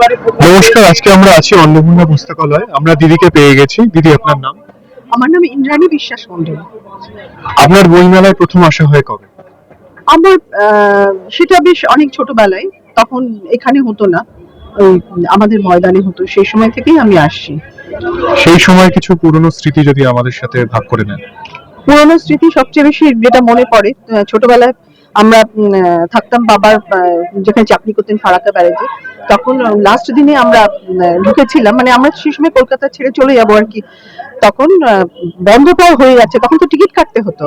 নমস্কার আজকে আমরা আছি অন্নপূর্ণা পুস্তকালয়। আমরা দিদিকে পেয়ে গেছি। দিদি আপনার নাম? আমার নাম ইন্দ্রাণী বিশ্বাস মন্ডল আপনার বইমেলায় প্রথম আসা হয় কবে? আমার সেটা বেশ অনেক ছোটবেলায়। তখন এখানে হতো না। আমাদের ময়দানে হতো। সেই সময় থেকেই আমি আসছি। সেই সময় কিছু পুরনো স্মৃতি যদি আমাদের সাথে ভাগ করে নেন। পুরোনো স্মৃতি সবচেয়ে বেশি যেটা মনে পড়ে ছোটবেলায় আমরা থাকতাম বাবার যেখানে চাকরি করতেন ফারাক্কা ব্যারেজে। তখন লাস্ট দিনে আমরা ঢুকেছিলাম। মানে আমরা সেই সময় কলকাতা ছেড়ে চলে যাব আর কি। তখন বন্ধ প্রায় হয়ে যাচ্ছে তখন তো টিকিট কাটতে হতো।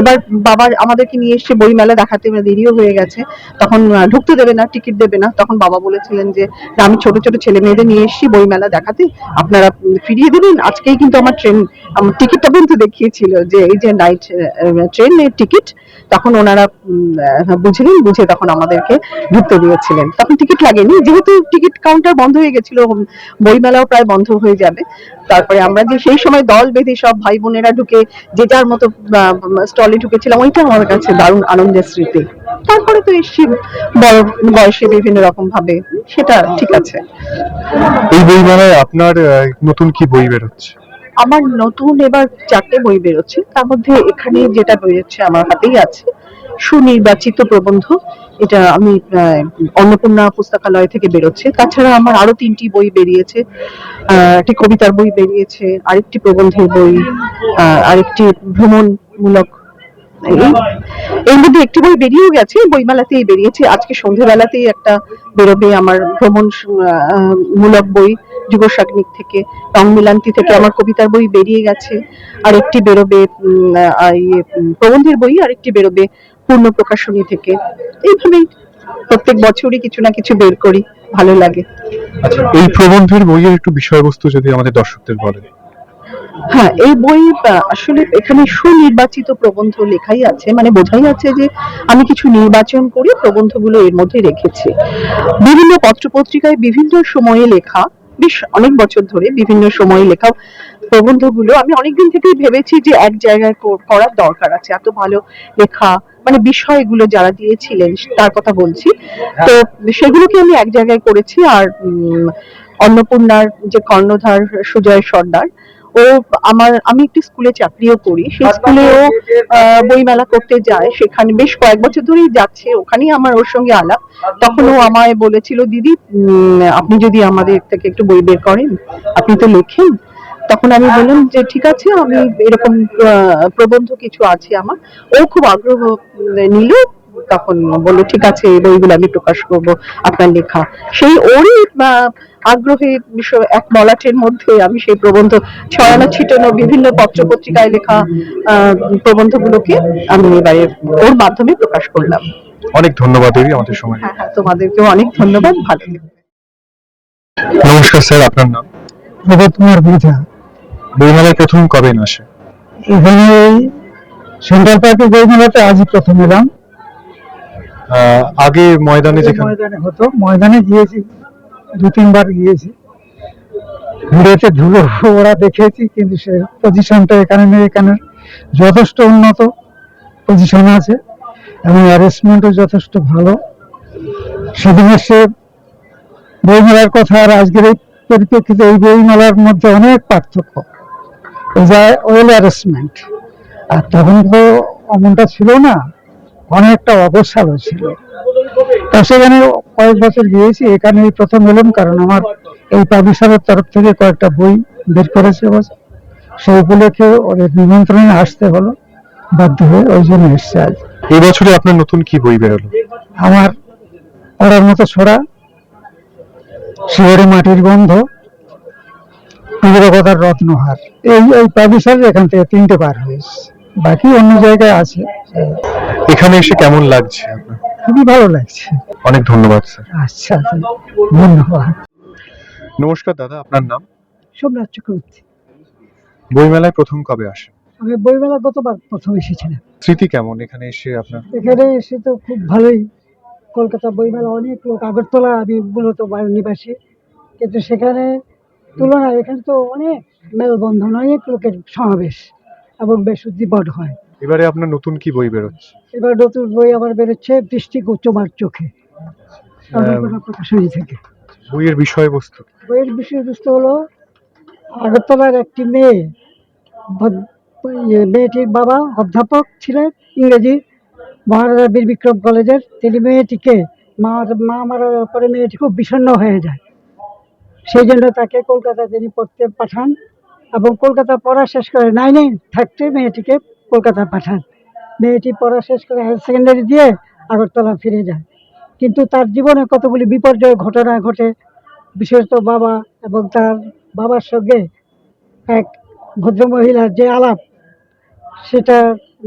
এবার বাবার আমাদেরকে নিয়ে এসে বই মেলা দেখাতে দেরিও হয়ে গেছে। তখন ঢুকতে দেবে না, টিকিট দেবে না। তখন বাবা বলেছিলেন যে আমি ছোট ছোট ছেলে মেয়েদের নিয়ে এসেছি বই মেলা দেখাতে। আপনারা ফিরিয়ে দেবেন। আজকেই কিন্তু আমার ট্রেন টিকিটটা কিন্তু দেখিয়েছিল যে, এই যে নাইট ট্রেনের টিকিট তখন ওনারা বুঝলেন, বুঝে তখন আমাদেরকে ঢুকতে দিয়েছিলেন। তখন টিকিট লাগেনি, যেহেতু টিকিট কাউন্টার বন্ধ হয়ে গেছিল বইমেলাও প্রায় বন্ধ হয়ে যাবে। তারপরে আমরা যে সেই সময় দল বেঁধে সব ভাই বোনেরা ঢুকে, যে যার মতো স্টলে ঢুকেছিলাম, ওইটা আমার কাছে দারুণ আনন্দের স্মৃতি। তারপরে তো এসছি, বড় বয়সে বিভিন্ন রকম ভাবে, সেটা ঠিক আছে। এই বইমেলায় আপনার নতুন কি বই বেরোচ্ছে? আমার নতুন এবার চারটে বই বেরোচ্ছে। তার মধ্যে এখানে যেটা বেরোচ্ছে আমার হাতেই আছে। সুনির্বাচিত প্রবন্ধ। এটা আমি অন্নপূর্ণা পুস্তকালয় থেকে বেরোচ্ছে। তাছাড়া আমার আরও তিনটি বই বেরিয়েছে। একটি কবিতার বই বেরিয়েছে, আরেকটি প্রবন্ধের বই আরেকটি ভ্রমণমূলক এর মধ্যে একটি বই বেরিয়েও গেছে, বইমেলাতেই বেরিয়েছে। আজকে সন্ধ্যেবেলাতেই একটা বেরোবে আমার ভ্রমণ মূলক বই। যুব সাগ্নিক থেকে রং মিলান্তি থেকে আমার কবিতার বই বেরিয়ে গেছে। আর একটি বেরোবে ইয়ে, প্রবন্ধের বই আর একটি বেরোবে পূর্ণ প্রকাশনী থেকে। এইভাবেই প্রত্যেক বছরই কিছু না কিছু বের করি ভালো লাগে। আচ্ছা এই প্রবন্ধের বইয়ের একটু বিষয়বস্তু যদি আমাদের দর্শকদের বলেন। হ্যাঁ এই বই আসলে এখানে সুনির্বাচিত প্রবন্ধ লেখাই আছে। মানে বোঝাই যাচ্ছে যে আমি কিছু নির্বাচন করে প্রবন্ধগুলো এর মধ্যে রেখেছি। বিভিন্ন পত্রপত্রিকায় বিভিন্ন সময়ে লেখা বেশ অনেক বছর ধরে বিভিন্ন সময় লেখা প্রবন্ধগুলো আমি অনেকদিন থেকেই ভেবেছি যে এক জায়গায় করার দরকার আছে। এত ভালো লেখা মানে বিষয়গুলো যারা দিয়েছিলেন তার কথা বলছি। তো সেগুলোকে আমি এক জায়গায় করেছি আর উম, অন্নপূর্ণার যে কর্ণধার সুজয় সর্দার ও আমার আমি একটি স্কুলে চাকরিও করি। সেই স্কুলেও আহ, বইমেলা করতে যায়। সেখানে বেশ কয়েক বছর ধরেই যাচ্ছে। ওখানেই আমার ওর সঙ্গে আলাপ। তখন ও আমায় বলেছিল দিদি আপনি যদি আমাদের থেকে একটু বই বের করেন আপনি তো লেখেন। তখন আমি বললাম যে ঠিক আছে আমি এরকম প্রবন্ধ কিছু আছে আমার। ও খুব আগ্রহ নিল। তখন বলল ঠিক আছে এই বইগুলো আমি প্রকাশ করব আপনার লেখা। সেই ওরই আগ্রহে বিষয়- এক মলাটের মধ্যে আমি সেই প্রবন্ধ ছড়ানো ছিটানো বিভিন্ন পত্র পত্রিকায় লেখা প্রবন্ধগুলোকে আমি এবারে ওর মাধ্যমে প্রকাশ করলাম। অনেক ধন্যবাদ দিদি আমাদের সময়। হ্যাঁ হ্যাঁ তোমাদেরকেও অনেক ধন্যবাদ ভালো নমস্কার স্যার আপনার নাম? প্রভাত কুমার বিঝা বইমেলায় প্রথম কবে আসে? এখানে সেন্ট্রাল পার্কের বইমেলাতে আজই প্রথম এলাম। আহ, আগে ময়দানে যেখানে ময়দানে হতো ময়দানে গিয়েছি। দু তিনবার গিয়েছি। ঘুরেতে ধুলো ওরা দেখেছি কিন্তু সে পজিশনটা এখানে নেই, এখানে যথেষ্ট উন্নত পজিশন আছে এবং অ্যারেঞ্জমেন্টও যথেষ্ট ভালো। সেদিনের সে বইমেলার কথা আর আজকের এই পরিপ্রেক্ষিতে এই বইমেলার মধ্যে অনেক পার্থক্য। যে ওয়েল অ্যারেঞ্জমেন্ট আর তখন তো অমনটা ছিল না, অনেকটা অগোছালো ছিল। সেখানে কয়েক বছর গিয়েছি এখানে প্রথম এলাম কারণ আমার এই পাবলিশারের তরফ থেকে কয়েকটা বই বের করেছে বছর সেই উপলক্ষে ওদের নিমন্ত্রণে আসতে হলো বাধ্য হয়ে ওই জন্য এসছে আজ। এই বছরে আপনার নতুন কি বই বেরোলো? আমার পড়ার মতো ছড়া শিহরে মাটির গন্ধ কথার রত্নহার। এই এই পাবলিশার এখান থেকে তিনটে বার হয়েছে বাকি অন্য জায়গায় আছে। এখানে এসে কেমন লাগছে আপনার? খুবই ভালো লাগছে। অনেক ধন্যবাদ স্যার। আচ্ছা ধন্যবাদ। নমস্কার দাদা আপনার নাম? সোমনাথ চক্রবর্তী। বইমেলায় প্রথম কবে আসে আমি বইমেলা গতবার প্রথম এসেছিলাম। স্মৃতি কেমন এখানে এসে আপনার? এখানে এসে তো খুব ভালোই। কলকাতা বইমেলা অনেক লোক আগরতলা আমি মূলত নিবাসী। কিন্তু সেখানে তুলনায় এখানে তো অনেক মেলবন্ধন অনেক লোকের সমাবেশ এবং বেশ উদ্দীপন হয়। এবারে আপনার নতুন কি বই বেরোচ্ছে? এবার নতুন বই আমার বেরোচ্ছে দৃষ্টি তোমার চোখে। প্রকাশনী থেকে। বইয়ের বিষয়বস্তু। বইয়ের বিষয়বস্তু হলো আগরতলার একটি মেয়ে ইয়ে, মেয়েটির বাবা অধ্যাপক ছিলেন ইংরেজি মহারাজা বীর বিক্রম কলেজের। তিনি মেয়েটিকে মা মা মারার পরে মেয়েটি খুব বিষণ্ণ হয়ে যায়। সেই জন্য তাকে কলকাতা তিনি পড়তে পাঠান এবং কলকাতা পড়া শেষ করে নাইনে থাকতে মেয়েটিকে কলকাতা পাঠান। মেয়েটি পড়া শেষ করে হায়ার সেকেন্ডারি দিয়ে আগরতলা ফিরে যায়। কিন্তু তার জীবনে কতগুলি বিপর্যয় ঘটনা ঘটে বিশেষত বাবা এবং তার বাবার সঙ্গে এক ভদ্রমহিলার যে আলাপ সেটা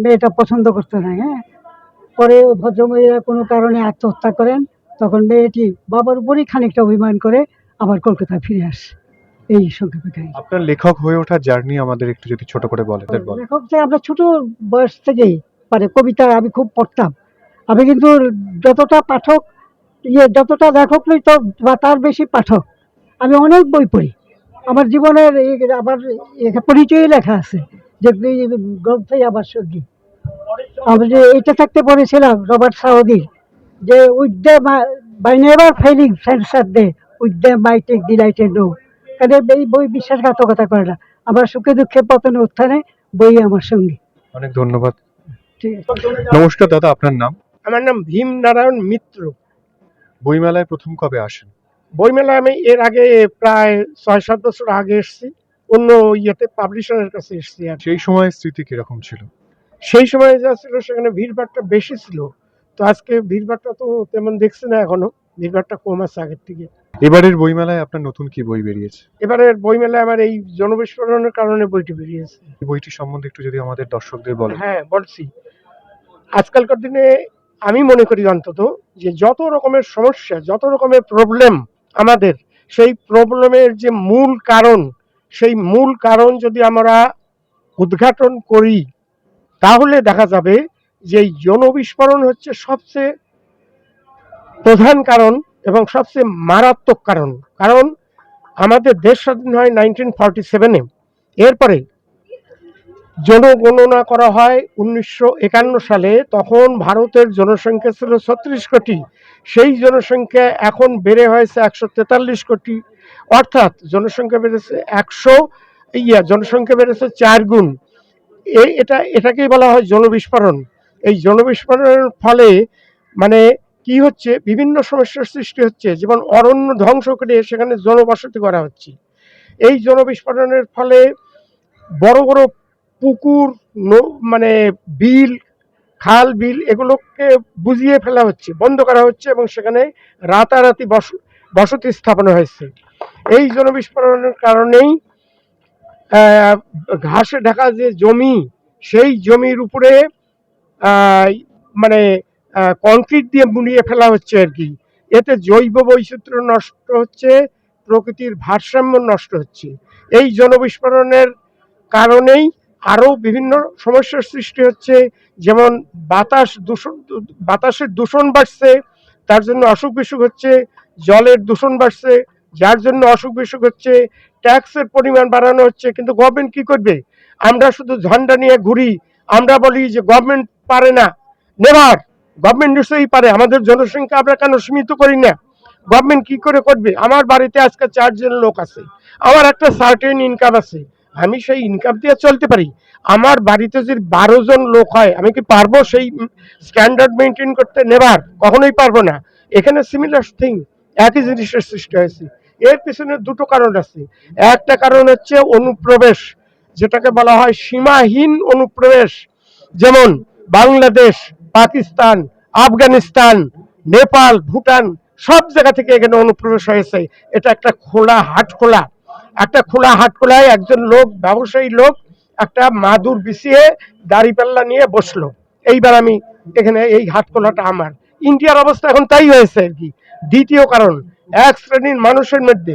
মেয়েটা পছন্দ করতো না হ্যাঁ? পরে ভদ্রমহিলা কোনো কারণে আত্মহত্যা করেন তখন মেয়েটি বাবার উপরেই খানিকটা অভিমান করে আবার কলকাতায় ফিরে আসে। এই সংক্ষেপে কাহিনী আপনার লেখক হয়ে ওঠার জার্নি আমাদের একটু যদি ছোট করে বলেন। লেখক যে আমরা ছোট বয়স থেকেই মানে কবিতা আমি খুব পড়তাম। আমি কিন্তু যতটা পাঠক ইয়ে যতটা লেখক নই তো বা তার বেশি পাঠক, আমি অনেক বই পড়ি। আমার জীবনের আমার এখানে পরিচয়ই লেখা আছে যে গ্রন্থই আমার সঙ্গী। আমি যে এটা থাকতে পড়েছিলাম রবার্ট সাউদির যে, with by never failing sensor they, with the my take delighted no. কারণ এই বই বিশ্বাসঘাতকতা করে না। আমার সুখে দুঃখে পতনে উত্থানে বই আমার সঙ্গী। অনেক ধন্যবাদ। ঠিক আছে। নমস্কার দাদা আপনার নাম? আমার নাম ভীম নারায়ণ মিত্র। বইমেলায় প্রথম কবে আসেন? বইমেলায় আমি এর আগে প্রায় ছয় সাত বছর আগে এসেছি। অন্য ইয়েতে পাবলিশারের কাছে এসেছি আর সেই সময় স্মৃতি কীরকম ছিল? সেই সময় যা ছিল সেখানে ভিড়ভাড়টা বেশি ছিল। তো আজকে ভিড়ভাড়টা তো তেমন দেখছি না এখনও। ভিড়ভাড়টা কম আছে আগের থেকে। এবারের বইমেলায় আপনার নতুন কি বই বেরিয়েছে? এবারের বইমেলায় আমার এই জনবিস্ফোরণের কারণে বইটি বেরিয়েছে। বইটি সম্বন্ধে একটু যদি আমাদের দর্শকদের বলেন। হ্যাঁ বলছি। আজকালকার দিনে আমি মনে করি অন্তত যে যত রকমের সমস্যা যত রকমের প্রবলেম আমাদের সেই প্রবলেমের যে মূল কারণ সেই মূল কারণ যদি আমরা উদ্ঘাটন করি তাহলে দেখা যাবে যে এই জনবিস্ফোরণ হচ্ছে সবচেয়ে প্রধান কারণ এবং সবচেয়ে মারাত্মক কারণ কারণ আমাদের দেশ স্বাধীন হয় নাইনটিন ফর্টি সেভেনে এরপরে জনগণনা করা হয় উনিশশো একান্ন সালে, তখন ভারতের জনসংখ্যা ছিল ছত্রিশ কোটি, সেই জনসংখ্যা এখন বেড়ে হয়েছে একশো তেতাল্লিশ কোটি। অর্থাৎ জনসংখ্যা বেড়েছে একশো, ইয়া, জনসংখ্যা বেড়েছে চার গুণ। এটা, এটাকেই বলা হয় জনবিস্ফোরণ। এই জনবিস্ফোরণের ফলে মানে কি হচ্ছে? বিভিন্ন সমস্যার সৃষ্টি হচ্ছে। যেমন অরণ্য ধ্বংস করে সেখানে জনবসতি করা হচ্ছে। এই জনবিস্ফোরণের ফলে বড় বড় পুকুর মানে বিল, খাল বিল এগুলোকে বুঝিয়ে ফেলা হচ্ছে, বন্ধ করা হচ্ছে এবং সেখানে রাতারাতি বস, বসতি স্থাপন হয়েছে। এই জনবিস্ফোরণের কারণেই ঘাসে ঢাকা যে জমি, সেই জমির উপরে মানে কংক্রিট দিয়ে মুড়িয়ে ফেলা হচ্ছে আর কি। এতে জৈব বৈচিত্র্য নষ্ট হচ্ছে, প্রকৃতির ভারসাম্য নষ্ট হচ্ছে। এই জনবিস্ফোরণের কারণেই আরও বিভিন্ন সমস্যার সৃষ্টি হচ্ছে, যেমন বাতাস দূষণ, বাতাসের দূষণ বাড়ছে, তার জন্য অসুখ বিসুখ হচ্ছে, জলের দূষণ বাড়ছে, যার জন্য অসুখ বিসুখ হচ্ছে, ট্যাক্সের পরিমাণ বাড়ানো হচ্ছে, কিন্তু গভর্নমেন্ট কি করবে? আমরা শুধু ঝন্ডা নিয়ে ঘুরি, আমরা বলি যে গভর্নমেন্ট পারে না, নেভার। গভর্নমেন্ট নিশ্চয়ই পারে, আমাদের জনসংখ্যা আমরা কেন সীমিত করি না? গভর্নমেন্ট কি করে করবে? আমার বাড়িতে আজকে চারজন লোক আছে, আমার একটা সার্টেন ইনকাম আছে, আমি সেই ইনকাম দিয়ে চলতে পারি। আমার বাড়িতে যদি বারো জন লোক হয়, আমি কি পারব সেই স্ট্যান্ডার্ড মেনটেন করতে? নেবার কখনোই পারব না। এখানে সিমিলার থিং একই জিনিসের সৃষ্টি হয়েছে। এর পিছনে দুটো কারণ আছে। একটা কারণ হচ্ছে অনুপ্রবেশ, যেটাকে বলা হয় সীমাহীন অনুপ্রবেশ। যেমন বাংলাদেশ পাকিস্তান, আফগানিস্তান, নেপাল, ভুটান সব জায়গা থেকে এখানে অনুপ্রবেশ হয়েছে। এটা একটা খোলা হাট খোলা একটা খোলা হাট খোলায় একজন লোক, ব্যবসায়ী লোক, একটা মাদুর বিছিয়ে দাড়িপাল্লা নিয়ে বসল। এইবার আমি এখানে এই হাট খোলাটা আমার। ইন্ডিয়ার অবস্থা এখন তাই হয়েছে আর কি। দ্বিতীয় কারণ, এক শ্রেণির মানুষের মধ্যে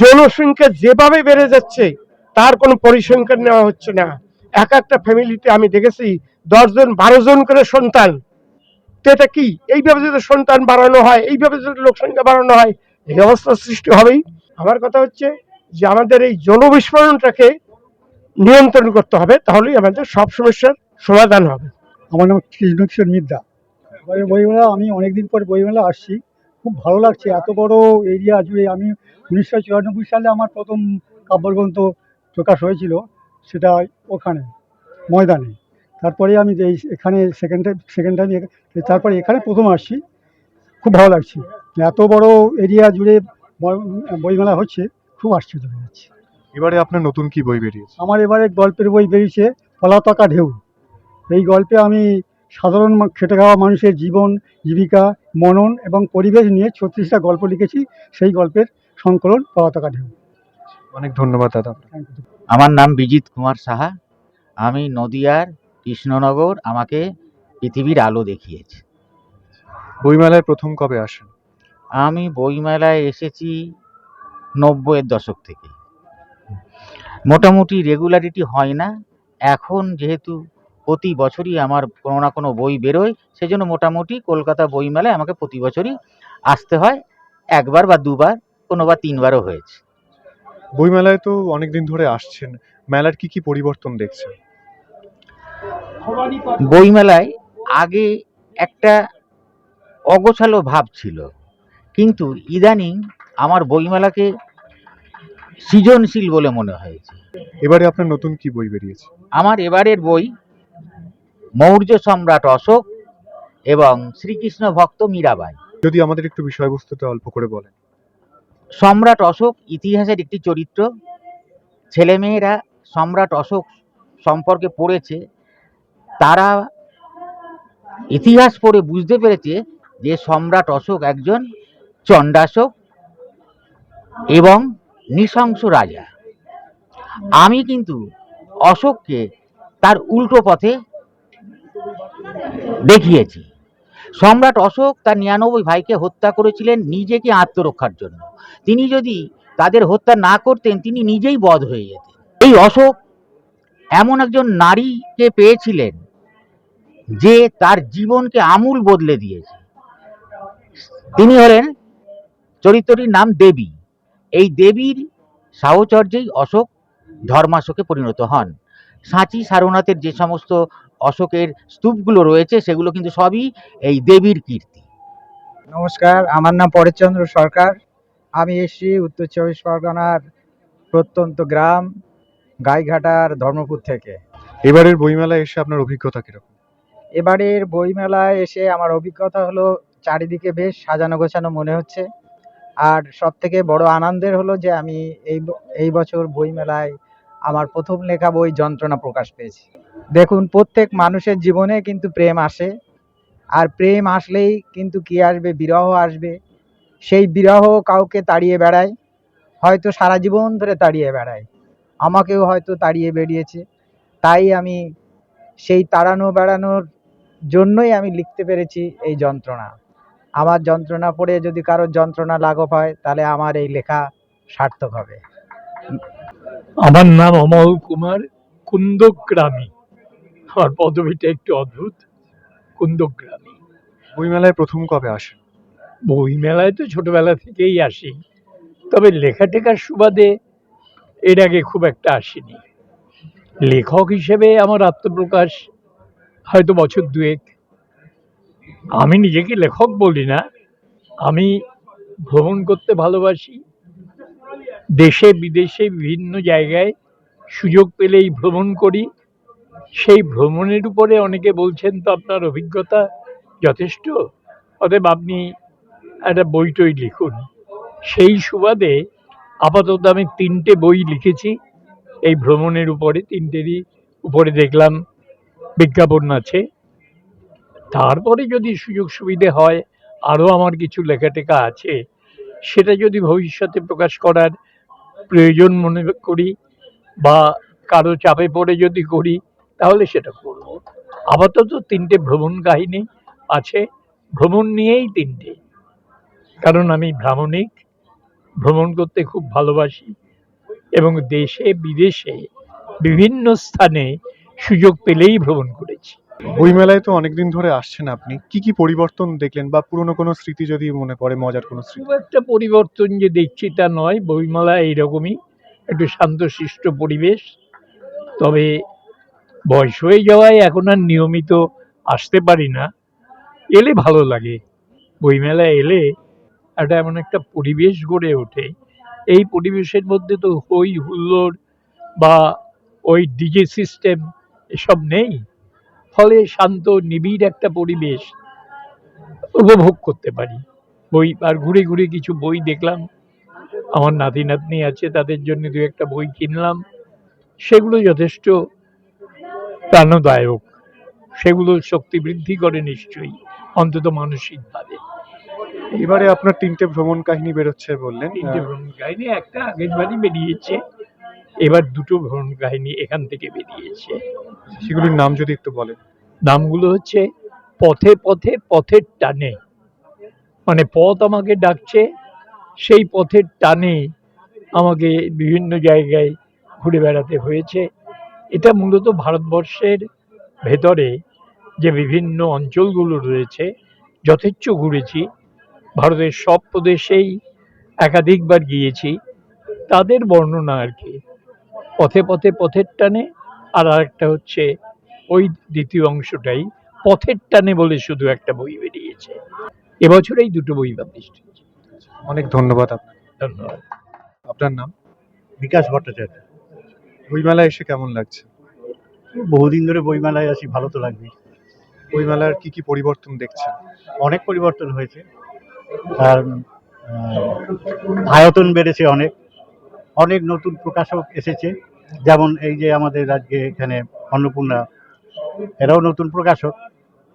জনসংখ্যা যেভাবে বেড়ে যাচ্ছে, তার কোনো পরিসংখ্যান নেওয়া হচ্ছে না। এক একটা ফ্যামিলিতে আমি দেখেছি দশজন বারো জন করে সন্তান। তো এটা কি? এইভাবে যদি সন্তান বাড়ানো হয় এইভাবে যদি লোক সংখ্যা বাড়ানো হয়, এই অবস্থার সৃষ্টি হবেই। আমার কথা হচ্ছে যে আমাদের এই জনবিস্ফোরণটাকে নিয়ন্ত্রণ করতে হবে, তাহলেই আমাদের সব সমস্যার সমাধান হবে। আমার নাম কৃষ্ণকিশোর মিদ্যা বইমেলা, আমি অনেকদিন পর বইমেলা আসছি। খুব ভালো লাগছে, এত বড় এরিয়া জুড়ে আমি উনিশশো চুরানব্বই সালে আমার প্রথম কাব্যগ্রন্থ প্রকাশ হয়েছিল, সেটা ওখানে, ময়দানে। তারপরে আমি এই এখানে সেকেন্ড টাইম সেকেন্ড টাইম তারপরে এখানে প্রথম আসছি। খুব ভালো লাগছে। এত বড় এরিয়া জুড়ে বই- বইমেলা হচ্ছে খুব আশ্চর্য হয়ে যাচ্ছে। এবারে আপনার নতুন কি বই বেরিয়েছে? আমার এবারে গল্পের বই বেরিয়েছে পলাতকা ঢেউ। এই গল্পে আমি সাধারণ মা- খেটে খাওয়া মানুষের জীবন জীবিকা মনন এবং পরিবেশ নিয়ে ছত্রিশটা গল্প লিখেছি। সেই গল্পের সংকলন পলাতকা ঢেউ। অনেক ধন্যবাদ দাদা। আমার নাম বিজিত কুমার সাহা। আমি নদিয়ার কৃষ্ণনগর আমাকে পৃথিবীর আলো দেখিয়েছে। বইমেলায় প্রথম কবে আসেন? আমি বইমেলায় এসেছি নব্বইয়ের দশক থেকে। মোটামুটি রেগুলারিটি হয় না। এখন যেহেতু প্রতি বছরই আমার কোনো না কোনো বই বেরোয় সেজন্য মোটামুটি কলকাতা বইমেলায় আমাকে প্রতি বছরই আসতে হয়। একবার বা দুবার কোনো বা তিনবারও হয়েছে। বইমেলায় তো অনেকদিন ধরে আসছেন। মেলার কি কি পরিবর্তন দেখছেন? বইমেলায় আগে একটা অগোছালো ভাব ছিল। কিন্তু ইদানিং আমার বইমেলাকে সৃজনশীল বলে মনে হয়েছে। এবারে আপনার নতুন কি বই বেরিয়েছে? আমার এবারের বই মৌর্য সম্রাট অশোক এবং শ্রীকৃষ্ণ ভক্ত মীরাবাই। যদি আমাদের একটু বিষয়বস্তুটা অল্প করে বলেন। সম্রাট অশোক ইতিহাসের একটি চরিত্র। ছেলেমেয়েরা সম্রাট অশোক সম্পর্কে পড়েছে তারা ইতিহাস পড়ে বুঝতে পেরেছে যে সম্রাট অশোক একজন চণ্ডাশোক এবং নৃশংস রাজা। আমি কিন্তু অশোককে তার উল্টো পথে দেখিয়েছি। সম্রাট অশোক তার নিরানব্বই ভাইকে হত্যা করেছিলেন নিজেকে আত্মরক্ষার জন্য। তিনি যদি তাদের হত্যা না করতেন, তিনি নিজেই বধ হয়ে যেতেন। এই অশোক এমন একজন নারীকে পেয়েছিলেন যে তার জীবনকে আমূল বদলে দিয়েছে। তিনি হলেন চরিত্রটির নাম দেবী। এই দেবীর সাহচর্যেই অশোক ধর্মাশোকে পরিণত হন। সাঁচি সারনাথের যে সমস্ত অশোকের স্তূপগুলো রয়েছে সেগুলো কিন্তু সবই এই দেবীর কীর্তি। নমস্কার আমার নাম পরেশচন্দ্র সরকার। আমি এসেছি উত্তর চব্বিশ পরগনার প্রত্যন্ত গ্রাম গাইঘাটার ধর্মপুর থেকে। এবারের বইমেলায় এসে আপনার অভিজ্ঞতা কীরকম? এবারের বইমেলায় এসে আমার অভিজ্ঞতা হলো চারিদিকে বেশ সাজানো গোছানো মনে হচ্ছে। আর সব থেকে বড় আনন্দের হলো যে আমি এই এই বছর বইমেলায় আমার প্রথম লেখা বই যন্ত্রণা প্রকাশ পেয়েছি। দেখুন, প্রত্যেক মানুষের জীবনে কিন্তু প্রেম আসে। আর প্রেম আসলেই কিন্তু কি আসবে? বিরহ আসবে। সেই বিরহ কাউকে তাড়িয়ে বেড়ায়, হয়তো সারা জীবন ধরে তাড়িয়ে বেড়ায়। আমাকেও হয়তো তাড়িয়ে বেরিয়েছে তাই আমি সেই তাড়ানো বেড়ানোর জন্যই আমি লিখতে পেরেছি এই যন্ত্রণা। আমার যন্ত্রণা পড়ে যদি কারোর যন্ত্রণা লাঘব হয় তাহলে আমার এই লেখা সার্থক হবে। আমার নাম অমল কুমার কুন্দগ্রামী। আমার পদবিটা একটু অদ্ভুত। কুন্দগ্রামী। বইমেলায় প্রথম কবে আসেন বই মেলায় তো ছোটবেলা থেকেই আসি। তবে লেখা টেখার সুবাদে এর আগে খুব একটা আসিনি। লেখক হিসেবে আমার আত্মপ্রকাশ হয়তো বছর দুয়েক। আমি নিজেকে লেখক বলি না, আমি ভ্রমণ করতে ভালোবাসি। দেশে, বিদেশে, বিভিন্ন জায়গায় সুযোগ পেলেই ভ্রমণ করি। সেই ভ্রমণের উপরে অনেকে বলছেন, তো আপনার অভিজ্ঞতা যথেষ্ট? অতএব আপনি একটা বই টই লিখুন। সেই সুবাদে আপাতত আমি তিনটে বই লিখেছি। এই ভ্রমণের উপরে, তিনটেরই উপরে দেখলাম বিজ্ঞাপন আছে। তারপরে যদি সুযোগ সুবিধে হয় আরও আমার কিছু লেখাটেখা আছে। সেটা যদি ভবিষ্যতে প্রকাশ করার প্রয়োজন মনে করি বা কারও চাপে পড়ে যদি করি, তাহলে সেটা করব। আপাতত তিনটে ভ্রমণ কাহিনী আছে। ভ্রমণ নিয়েই তিনটে। কারণ আমি ভ্রামণিক, ভ্রমণ করতে খুব ভালোবাসি এবং দেশে, বিদেশে, বিভিন্ন স্থানে সুযোগ পেলেই ভ্রমণ করেছি। বইমেলায় তো অনেকদিন ধরে আসছেন আপনি। কি কি পরিবর্তন দেখলেন বা পুরনো কোনো স্মৃতি যদি মনে পড়ে মজার কোনো স্মৃতি? একটা পরিবর্তন যে দেখছি তা নয় বইমেলা এইরকমই। একটু শান্তশিষ্ট পরিবেশ। তবে বয়স হয়ে যাওয়ায় এখন আর নিয়মিত আসতে পারি না। এলে ভালো লাগে। বইমেলা এলে একটা এমন একটা পরিবেশ গড়ে ওঠে। এই পরিবেশের মধ্যে তো হই হুল্লোড় বা ওই ডিজে সিস্টেম এসব নেই। ফলে শান্ত নিবিড় একটা পরিবেশ উপভোগ করতে পারি। বই আর ঘুরে ঘুরে কিছু বই দেখলাম। আমার নাতি নাতনি আছে তাদের জন্য দু একটা বই কিনলাম। সেগুলো যথেষ্ট প্রাণদায়ক। সেগুলো শক্তি বৃদ্ধি করে নিশ্চয়ই অন্তত মানসিকভাবে। এবারে আপনার তিনটে ভ্রমণ কাহিনী বেরোচ্ছে বললেন। তিনটে ভ্রমণ কাহিনী একটা আগের বারই বেরিয়েছে। এবার দুটো ভ্রমণ কাহিনী এখান থেকে বেরিয়েছে। সেগুলির নাম যদি একটু বলেন। নামগুলো হচ্ছে পথে পথে পথের টানে। মানে পথ আমাকে ডাকছে সেই পথের টানে আমাকে বিভিন্ন জায়গায় ঘুরে বেড়াতে হয়েছে। এটা মূলত ভারতবর্ষের ভেতরে যে বিভিন্ন অঞ্চলগুলো রয়েছে যথেচ্ছ ঘুরেছি। ভারতের সব প্রদেশেই একাধিকবার গিয়েছি। তাদের বর্ণনা আর কি। পথে পথে পথের টানে আর আরেকটা হচ্ছে ওই দ্বিতীয় অংশটাই পথের টানে বলে শুধু একটা বই বেরিয়েছে। এবছর এই দুটো বই পাবলিশ হয়েছে। অনেক ধন্যবাদ আপনাকে। ধন্যবাদ। আপনার নাম? বিকাশ ভট্টাচার্য। বইমেলায় এসে কেমন লাগছে? বহুদিন ধরে বইমেলায় আসি ভালো তো লাগবে বইমেলার কি কি পরিবর্তন দেখছেন? অনেক পরিবর্তন হয়েছে। আর আয়তন বেড়েছে অনেক। অনেক নতুন প্রকাশক এসেছে। যেমন এই যে আমাদের আজকে এখানে অন্নপূর্ণা এরাও নতুন প্রকাশক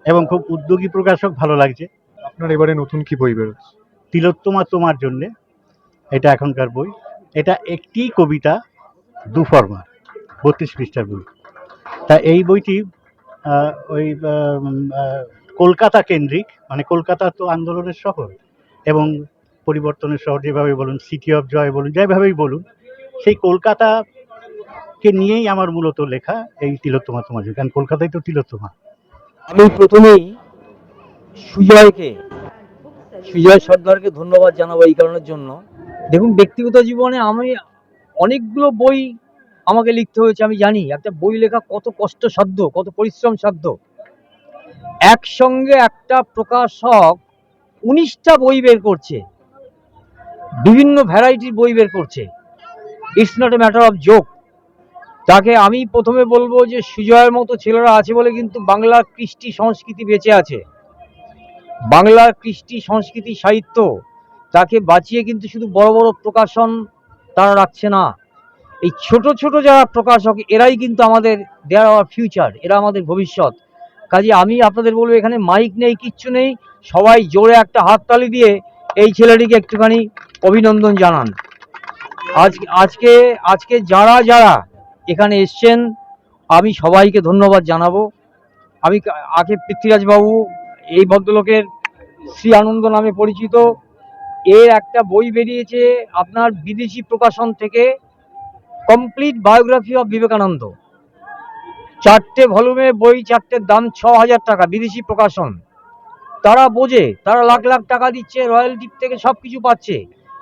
এবং খুব উদ্যোগী প্রকাশক ভালো লাগছে। আপনার এবারে নতুন কি বই বেরোচ্ছে? তিলোত্তমা তোমার জন্যে এটা এখনকার বই। এটা একটি কবিতা দু ফরমার বত্রিশ পৃষ্ঠার বই। তা এই বইটি ওই কলকাতা কেন্দ্রিক মানে কলকাতা তো আন্দোলনের শহর এবং পরিবর্তনের শহর যেভাবে বলুন সিটি অফ জয় বলুন যেভাবেই বলুন সেই কলকাতাকে নিয়েই আমার মূলত লেখা এই তিলোত্তমা তোমার কারণ কলকাতায় তো তিলোত্তমা। আমি প্রথমেই সুজয়কে, সুজয় সর্দারকে ধন্যবাদ জানাব এই কারণের জন্য। দেখুন, ব্যক্তিগত জীবনে আমি অনেকগুলো বই আমাকে লিখতে হয়েছে, আমি জানি। একটা বই লেখা কত কষ্টসাধ্য, কত পরিশ্রম সাধ্য একসঙ্গে একটা প্রকাশক উনিশটা বই বের করছে। বিভিন্ন ভ্যারাইটির বই বের করছে। It's not a matter of joke তাকে আমি প্রথমে বলব যে সুজয়ের মতো ছেলেরা আছে বলে কিন্তু বাংলার কৃষ্টি সংস্কৃতি বেঁচে আছে। বাংলার কৃষ্টি সংস্কৃতি সাহিত্য তাকে বাঁচিয়ে কিন্তু শুধু বড় বড় প্রকাশন তারা রাখছে না। এই ছোট ছোট যারা প্রকাশক, এরাই কিন্তু আমাদের দেয়ার আওয়ার ফিউচার, এরা আমাদের ভবিষ্যৎ। কাজে আমি আপনাদের বলব, এখানে মাইক নেই, কিচ্ছু নেই। সবাই জোরে একটা হাততালি দিয়ে এই ছেলেটিকে একটুখানি অভিনন্দন জানান। আজ, আজকে আজকে যারা যারা এখানে এসছেন, আমি সবাইকে ধন্যবাদ জানাব। আমি আগে পৃথ্বীরাজবাবু, এই ভদ্রলোকের শ্রী আনন্দ নামে পরিচিত। এর একটা বই বেরিয়েছে আপনার বিদেশি প্রকাশন থেকে, কমপ্লিট বায়োগ্রাফি অফ বিবেকানন্দ। চারটে ভলিউমে বই, চারটের দাম ছ হাজার টাকা, বিদেশি প্রকাশন। তারা বোঝে, তারা লাখ লাখ টাকা দিচ্ছে রয়্যালটি থেকে সব কিছু পাচ্ছে।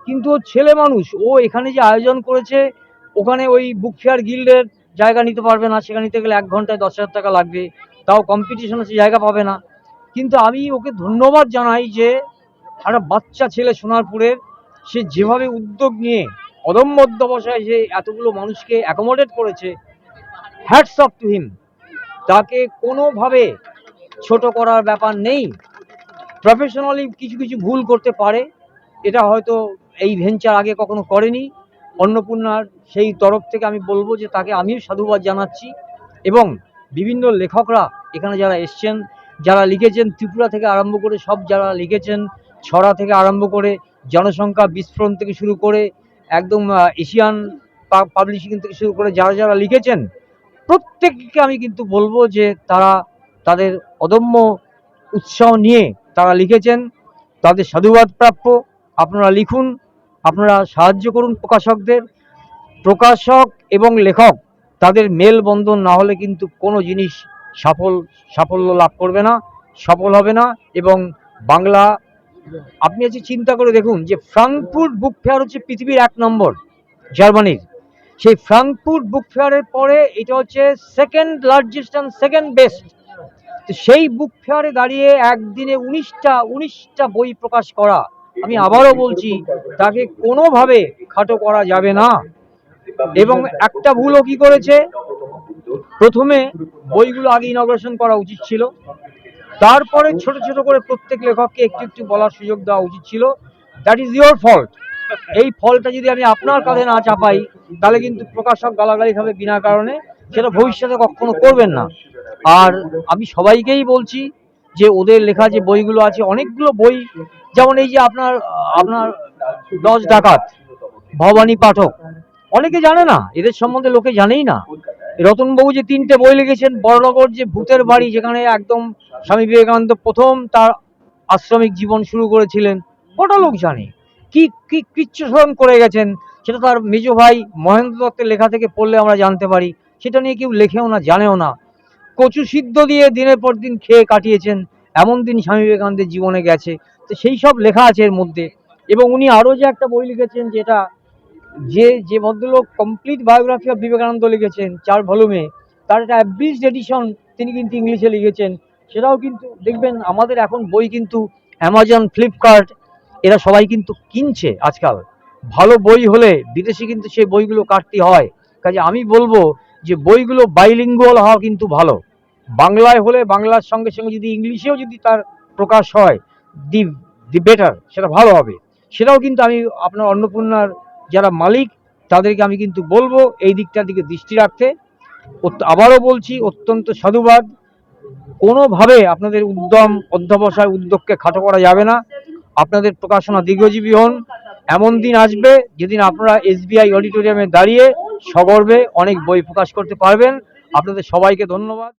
কিন্তু ও ছেলে মানুষ, ও এখানে যে আয়োজন করেছে ওখানে ওই বুক ফেয়ার গিল্ডের জায়গা নিতে পারবে না, সেখানে নিতে গেলে এক ঘন্টায় দশ হাজার টাকা লাগবে, তাও কম্পিটিশনে সে জায়গা পাবে না। কিন্তু আমি ওকে ধন্যবাদ জানাই যে একটা বাচ্চা ছেলে সোনারপুরের, সে যেভাবে উদ্যোগ নিয়ে অদম্য অধ্যবসায় যে এতগুলো মানুষকে অ্যাকোমোডেট করেছে হ্যাটস অফ টু হিম তাকে কোনোভাবে ছোট করার ব্যাপার নেই। প্রফেশনালি কিছু কিছু ভুল করতে পারে, এটা হয়তো এই ভেঞ্চার আগে কখনো করেনি। অন্নপূর্ণার সেই তরফ থেকে আমি বলব যে তাকে আমিও সাধুবাদ জানাচ্ছি এবং বিভিন্ন লেখকরা এখানে যারা এসছেন, যারা লিখেছেন, ত্রিপুরা থেকে আরম্ভ করে সব যারা লিখেছেন, ছড়া থেকে আরম্ভ করে জনসংখ্যা বিস্ফোরণ থেকে শুরু করে একদম এশিয়ান পাবলিশিং থেকে শুরু করে যারা যারা লিখেছেন, প্রত্যেককে আমি কিন্তু বলব যে তারা তাদের অদম্য উৎসাহ নিয়ে তারা লিখেছেন, তাদের সাধুবাদ প্রাপ্য, আপনারা লিখুন। আপনারা সাহায্য করুন প্রকাশকদের। প্রকাশক এবং লেখক, তাদের মেলবন্ধন না হলে কিন্তু কোনো জিনিস সফল, সাফল্য লাভ করবে না, সফল হবে না। এবং বাংলা, আপনি আজকে চিন্তা করে দেখুন যে ফ্রাঙ্কফুট বুক ফেয়ার হচ্ছে পৃথিবীর এক নম্বর, জার্মানির। সেই ফ্রাঙ্কফুর্ট বুক ফেয়ারের পরে এটা হচ্ছে second largest and second best. সেই বুক ফেয়ারে দাঁড়িয়ে একদিনে উনিশটা উনিশটা বই প্রকাশ করা আমি আবারও বলছি, তাকে কোনোভাবে খাটো করা যাবে না। এবং একটা ভুলও কি করেছে? প্রথমে বইগুলো আগে ইনগ্রেশন করা উচিত ছিল। তারপরে ছোট ছোট করে প্রত্যেক লেখককে একটু একটু বলার সুযোগ দেওয়া উচিত ছিল। দ্যাট ইজ ইয়োর ফল্ট এই ফলটা যদি আমি আপনার কাঁধে না চাপাই, তাহলে কিন্তু প্রকাশক গালাগালি খাবে বিনা কারণে। সেটা ভবিষ্যতে কখনো করবেন না। আর আমি সবাইকেই বলছি যে, ওদের লেখা যে বইগুলো আছে, অনেকগুলো বই যেমন এই যে আপনার আপনার দশ ডাকাত, ভবানী পাঠক, অনেকে জানে না, এদের সম্বন্ধে লোকে জানেই না। রতনবাবু যে তিনটে বই লিখেছেন, বড়নগর যে ভূতের বাড়ি, যেখানে একদম স্বামী বিবেকানন্দ প্রথম তার আশ্রমিক জীবন শুরু করেছিলেন, কটা লোক জানে? কি কি কৃচ্ছসাধন করে গেছেন? সেটা তার মেজ ভাই মহেন্দ্র দত্তের লেখা থেকে পড়লে আমরা জানতে পারি। সেটা নিয়ে কেউ লেখেও না, জানেও না। কচু সিদ্ধ দিয়ে দিনের পর দিন খেয়ে কাটিয়েছেন, এমন দিন স্বামী বিবেকানন্দের জীবনে গেছে। তো সেই সব লেখা আছে এর মধ্যে। এবং উনি আরও যে একটা বই লিখেছেন যেটা, যে যে ভদ্রলোক কমপ্লিট বায়োগ্রাফি অফ বিবেকানন্দ লিখেছেন, চার ভলুমে তার একটা অ্যাবিসড এডিশন তিনি কিন্তু ইংলিশে লিখেছেন। সেটাও কিন্তু দেখবেন আমাদের এখন বই কিন্তু অ্যামাজন ফ্লিপকার্ট এরা সবাই কিন্তু কিনছে আজকাল। ভালো বই হলে বিদেশে কিন্তু সেই বইগুলো কাটতে হয়। কাজে আমি বলব যে বইগুলো বাইলিঙ্গুয়াল হওয়া কিন্তু ভালো। বাংলায় হলে বাংলার সঙ্গে সঙ্গে যদি ইংলিশেও যদি তার প্রকাশ হয় দি দি বেটার সেটা ভালো হবে। সেটাও কিন্তু আমি আপনার অন্নপূর্ণার যারা মালিক, তাদেরকে আমি কিন্তু বলব এই দিকটার দিকে দৃষ্টি রাখতে। আবারও বলছি, অত্যন্ত সাধুবাদ। কোনোভাবে আপনাদের উদ্যম, অধ্যবসায়, উদ্যোগকে খাটো করা যাবে না। আপনাদের প্রকাশনা দীর্ঘজীবী হন। এমন দিন আসবে যেদিন আপনারা এসবিআই অডিটোরিয়ামে দাঁড়িয়ে সগর্বে অনেক বই প্রকাশ করতে পারবেন। আপনাদের সবাইকে ধন্যবাদ।